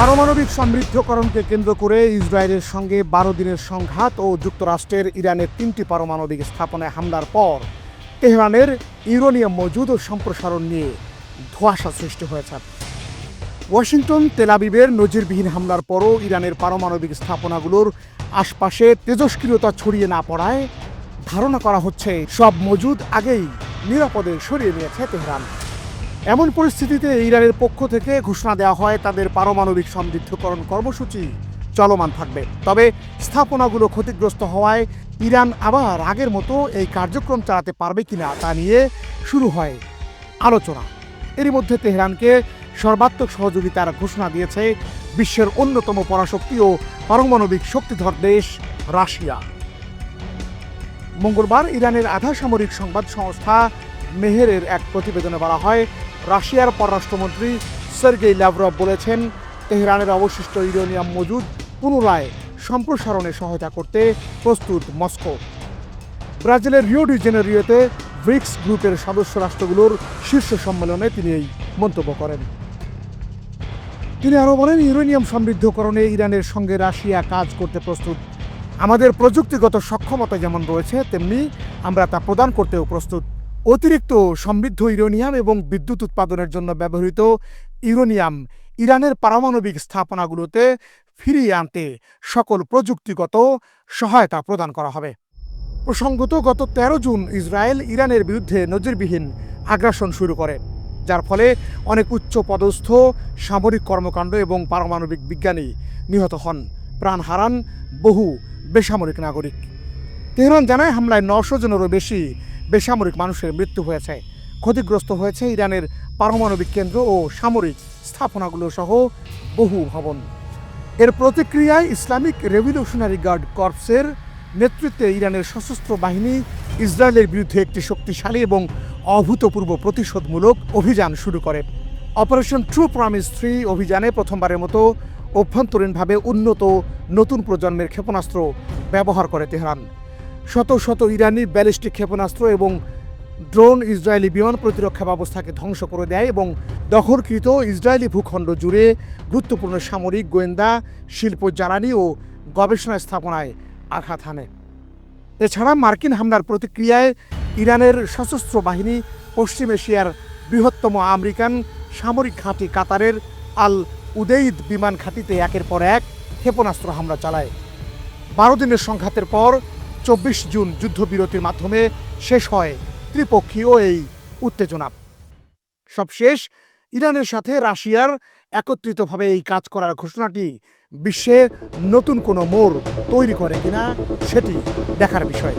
পারমাণবিক সমৃদ্ধকরণকে কেন্দ্র করে ইসরায়েলের সঙ্গে বারো দিনের সংঘাত ও যুক্তরাষ্ট্রের ইরানের তিনটি পারমাণবিক স্থাপনায় হামলার পর তেহরানের ইউরেনিয়াম মজুদ ও সম্প্রসারণ নিয়ে ধোঁয়াশা সৃষ্টি হয়েছে। ওয়াশিংটন তেলাবিবের নজিরবিহীন হামলার পরও ইরানের পারমাণবিক স্থাপনাগুলোর আশপাশে তেজস্ক্রিয়তা ছড়িয়ে না পড়ায় ধারণা করা হচ্ছে সব মজুদ আগেই নিরাপদে সরিয়ে নিয়েছে তেহরান। এমন পরিস্থিতিতে ইরানের পক্ষ থেকে ঘোষণা দেওয়া হয়, তাদের পারমাণবিক সমৃদ্ধকরণ কর্মসূচি চলমান থাকবে। তবে স্থাপনাগুলো ক্ষতিগ্রস্ত হওয়ায় ইরান আবার আগের মতো এই কার্যক্রম চালাতে পারবে কিনা তা নিয়ে শুরু হয় আলোচনা। এরই মধ্যে তেহরানকে সর্বাত্মক সহযোগিতার ঘোষণা দিয়েছে বিশ্বের অন্যতম পরাশক্তি ও পারমাণবিক শক্তিধর দেশ রাশিয়া। মঙ্গলবার ইরানের আধা সামরিক সংবাদ সংস্থা মেহেরের এক প্রতিবেদনে বলা হয় রাশিয়ার পররাষ্ট্রমন্ত্রী সার্গেই ল্যাভরভ বলেছেন, তেহরানের অবশিষ্ট ইউরেনিয়াম মজুদ পুনরায় সম্প্রসারণে সহায়তা করতে প্রস্তুত মস্কো। ব্রাজিলের রিও ডি জেনেরিওতে ব্রিক্স গ্রুপের সদস্য রাষ্ট্রগুলোর শীর্ষ সম্মেলনে তিনি এই মন্তব্য করেন। তিনি আরও বলেন, ইউরেনিয়াম সমৃদ্ধকরণে ইরানের সঙ্গে রাশিয়া কাজ করতে প্রস্তুত। আমাদের প্রযুক্তিগত সক্ষমতা যেমন রয়েছে, তেমনি আমরা তা প্রদান করতেও প্রস্তুত। অতিরিক্ত সমৃদ্ধ ইউরেনিয়াম এবং বিদ্যুৎ উৎপাদনের জন্য ব্যবহৃত ইউরেনিয়াম ইরানের পারমাণবিক স্থাপনাগুলোতে ফিরিয়ে আনতে সকল প্রযুক্তিগত সহায়তা প্রদান করা হবে। প্রসঙ্গত, গত তেরো জুন ইসরায়েল ইরানের বিরুদ্ধে নজিরবিহীন আগ্রাসন শুরু করে, যার ফলে অনেক উচ্চ পদস্থ, সামরিক কর্মকাণ্ড এবং পারমাণবিক বিজ্ঞানী নিহত হন। প্রাণ হারান বহু বেসামরিক নাগরিক। তেহরান জানায়, হামলায় নশো জনেরও বেশি বেসামরিক মানুষের মৃত্যু হয়েছে। ক্ষতিগ্রস্ত হয়েছে ইরানের পারমাণবিক কেন্দ্র ও সামরিক স্থাপনাগুলো সহ বহু ভবন। এর প্রতিক্রিয়ায় ইসলামিক রেভলিউশনারি গার্ড কর্পসের নেতৃত্বে ইরানের সশস্ত্র বাহিনী ইসরায়েলের বিরুদ্ধে একটি শক্তিশালী এবং অভূতপূর্ব প্রতিশোধমূলক অভিযান শুরু করে। অপারেশন ট্রু প্রমিস থ্রি অভিযানে প্রথমবারের মতো অভ্যন্তরীণভাবে উন্নত নতুন প্রজন্মের ক্ষেপণাস্ত্র ব্যবহার করে তেহরান। শত শত ইরানি ব্যালিস্টিক ক্ষেপণাস্ত্র এবং ড্রোন ইসরায়েলি বিমান প্রতিরক্ষা ব্যবস্থাকে ধ্বংস করে দেয় এবং দখলকৃত ইসরায়েলি ভূখণ্ড জুড়ে গুরুত্বপূর্ণ সামরিক গোয়েন্দা, শিল্প জ্বালানি ও গবেষণা স্থাপনায় আঘাত হানে। এছাড়া মার্কিন হামলার প্রতিক্রিয়ায় ইরানের সশস্ত্র বাহিনী পশ্চিম এশিয়ার বৃহত্তম আমেরিকান সামরিক ঘাঁটি কাতারের আল উদেইদ বিমান ঘাঁটিতে একের পর এক ক্ষেপণাস্ত্র হামলা চালায়। বারো দিনের সংঘাতের পর চব্বিশ জুন যুদ্ধবিরতির মাধ্যমে শেষ হয় ত্রিপক্ষীয় এই উত্তেজনা। সবশেষ, ইরানের সাথে রাশিয়ার একত্রিতভাবে এই কাজ করার ঘোষণাটি বিশ্বে নতুন কোনো মোড় তৈরি করে কিনা সেটি দেখার বিষয়।